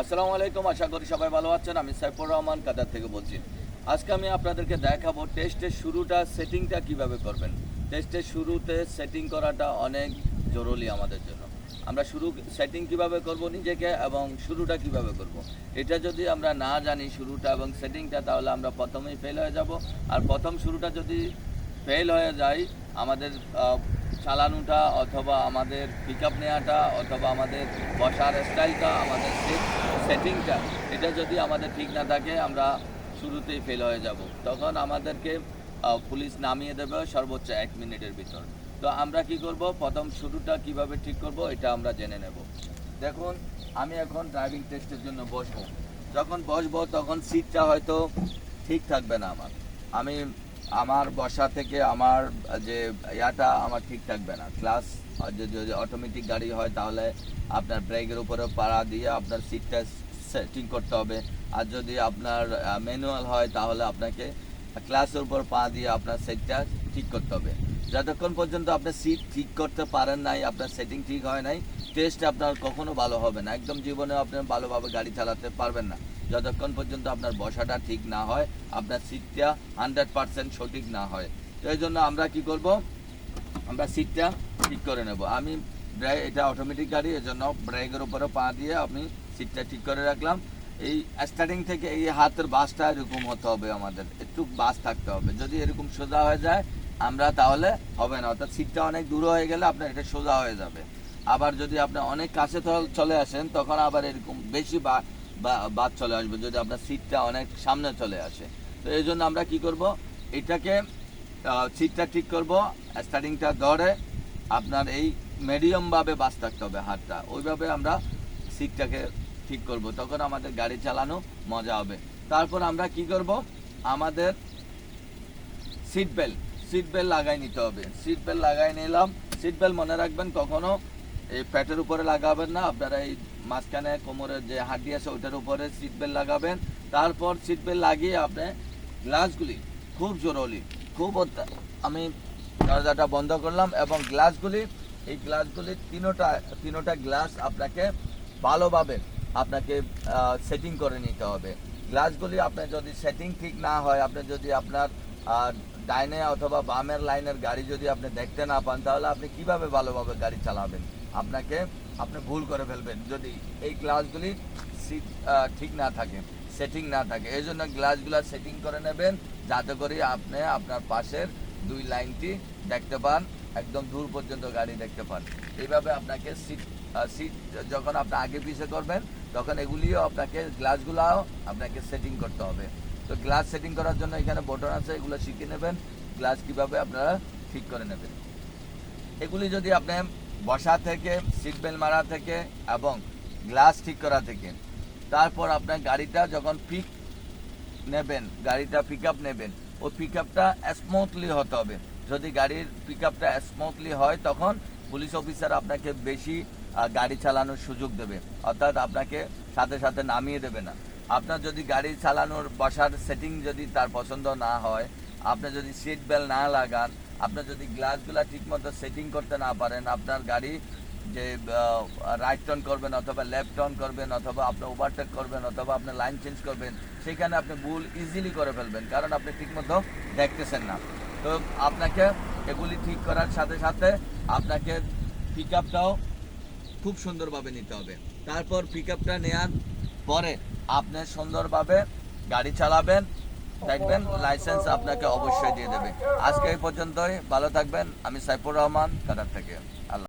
আসসালামু আলাইকুম, আশা করি সবাই ভালো আছেন। আমি সাইফুর রহমান, কাতার থেকে বলছি। আজকে আমি আপনাদেরকে দেখাবো টেস্টের শুরুটা, সেটিংটা কীভাবে করবেন। টেস্টের শুরুতে সেটিং করাটা অনেক জরুরি আমাদের জন্য। আমরা শুরু, সেটিং কীভাবে করব নিজেকে এবং শুরুটা কীভাবে করব। এটা যদি আমরা না জানি শুরুটা এবং সেটিংটা, তাহলে আমরা প্রথমেই ফেল হয়ে যাব। আর প্রথম শুরুটা যদি ফেল হয়ে যায়, আমাদের চালানোটা অথবা আমাদের পিক আপ নেওয়াটা অথবা আমাদের বসার স্টাইলটা আমাদের সেটিংটা এটা যদি আমাদের ঠিক না থাকে, আমরা শুরুতেই ফেল হয়ে যাব। তখন আমাদেরকে পুলিশ নামিয়ে দেবে সর্বোচ্চ এক মিনিটের ভিতর। তো আমরা কি করব? প্রথম শুরুটা কীভাবে ঠিক করব, এটা আমরা জেনে নেব। দেখুন, আমি এখন ড্রাইভিং টেস্টের জন্য বসবো। যখন বসবো, তখন সিটটা হয়তো ঠিক থাকবে না আমার। আমি আমার বসা থেকে আমার যে ইয়াটা আমার ঠিক থাকবে না। ক্লাস যদি অটোমেটিক গাড়ি হয়, তাহলে আপনার ব্রেকের উপরে পাড়া দিয়ে আপনার সিটটা সেটিং করতে হবে। আর যদি আপনার ম্যানুয়াল হয়, তাহলে আপনাকে ক্লাসের উপর পা দিয়ে আপনার সেটটা ঠিক করতে হবে। যতক্ষণ পর্যন্ত আপনি সিট ঠিক করতে পারেন নাই, আপনার সেটিং ঠিক হয় নাই টেস্ট আপনার কখনো ভালো হবে না। একদম জীবনে আপনি ভালোভাবে গাড়ি চালাতে পারবেন না। যতক্ষণ পর্যন্ত আপনার বসাটা ঠিক না হয়, আপনার সিটটা হান্ড্রেড পার্সেন্ট সঠিক না হয়। তো এই জন্য আমরা কি করব? আমরা সিটটা ঠিক করে নেব। আমি ব্রেক এটা অটোমেটিক গাড়ি এর জন্য ব্রেকের উপরে পা দিয়ে আমি সিটটা ঠিক করে রাখলাম। এই স্টার্টিং থেকে এই হাতের বাসটা এরকম হতে হবে আমাদের। একটু বাস থাকতে হবে। যদি এরকম সোজা হয়ে যায়, আমরা তাহলে হবে না। অর্থাৎ সিটটা অনেক দূর হয়ে গেলে আপনার এটা সোজা হয়ে যাবে। আবার যদি আপনি অনেক কাছে চল- আসেন, তখন আবার এরকম বেশি বাদ চলে আসবে যদি আপনার সিটটা অনেক সামনে চলে আসে। তো এই জন্য আমরা কি করব? এটাকে সিটটা ঠিক করব স্টার্টিংটা ধরে আপনার এই মিডিয়ামভাবে বাস থাকতে হবে হাতটা। ওইভাবে আমরা সিটটাকে ঠিক করব। তখন আমাদের গাড়ি চালানো মজা হবে। তারপর আমরা কি করব? আমাদের সিট বেল্ট সিট বেল্ট লাগাই নিতে হবে। সিট বেল্ট লাগাই নিলাম। সিট বেল্ট মনে রাখবেন, কখনো এই প্যাটের উপরে লাগাবেন না। আপনারা এই মাঝখানে কোমরের যে হাড্ডি আছে ওইটার উপরে সিট বেল্ট লাগাবেন। তারপর সিট বেল্ট লাগিয়ে আপনি গ্লাসগুলি খুব জরুরি, খুব আমি দরজাটা বন্ধ করলাম এবং গ্লাসগুলি এই গ্লাসগুলি তিনোটা তিনোটা গ্লাস আপনাকে ভালোভাবে আপনাকে সেটিং করে নিতে হবে। গ্লাসগুলি আপনার যদি সেটিং ঠিক না হয়, আপনি যদি আপনার ডাইনে অথবা বামের লাইনের গাড়ি যদি আপনি দেখতে না পান, তাহলে আপনি কীভাবে ভালোভাবে গাড়ি চালাবেন? আপনাকে আপনি ভুল করে ফেলবেন। যদি এই গ্লাসগুলি ঠিক না থাকে সেটিং না থাকে এই জন্য গ্লাসগুলো সেটিং করে নেবেন, যাতে করে আপনি আপনার পাশের দুই লাইনটি দেখতে পান, একদম দূর পর্যন্ত গাড়ি দেখতে পান। এইভাবে আপনাকে সিট সিট যখন আপনি আগে পিছিয়ে করবেন, তখন এগুলিও আপনাকে, গ্লাসগুলাও আপনাকে সেটিং করতে হবে। তো গ্লাস সেটিং করার জন্য এখানে বটন আছে, এগুলো শিখে নেবেন। গ্লাস কীভাবে আপনারা ঠিক করে নেবেন। এগুলি যদি আপনি বসা থেকে সিট বেল্ট মারা থেকে এবং গ্লাস ঠিক করা থেকে। তারপর আপনার গাড়িটা যখন পিক নেবেন, গাড়িটা পিক আপ নেবেন ওই পিক আপটা স্মুথলি হতে হবে। যদি গাড়ির পিক আপটা স্মুথলি হয়, তখন পুলিশ অফিসার আপনাকে বেশি গাড়ি চালানোর সুযোগ দেবে। অর্থাৎ আপনাকে সাথে সাথে নামিয়ে দেবে না। আপনার যদি গাড়ি চালানোর, বসার সেটিং যদি তার পছন্দ না হয় আপনি যদি সিট বেল্ট না লাগান, আপনি যদি গ্লাসগুলো ঠিকমতো সেটিং করতে না পারেন, আপনার গাড়ি যে রাইট টার্ন করবেন অথবা লেফট টার্ন করবেন অথবা আপনি ওভারটেক করবেন অথবা আপনি লাইন চেঞ্জ করবেন, সেখানে আপনি ভুল ইজিলি করে ফেলবেন, কারণ আপনি ঠিকমতো দেখতেছেন না। তো আপনাকে এগুলি ঠিক করার সাথে সাথে আপনাকে পিক আপটাও খুব সুন্দরভাবে নিতে হবে। তারপর পিক আপটা নেওয়ার পরে আপনি সুন্দরভাবে গাড়ি চালাবেন দেখবেন লাইসেন্স আপনাকে অবশ্যই দিয়ে দেবে। আজকে এই পর্যন্তই, ভালো থাকবেন, আমি সাইফুর রহমান কাদার থেকে। আল্লাহ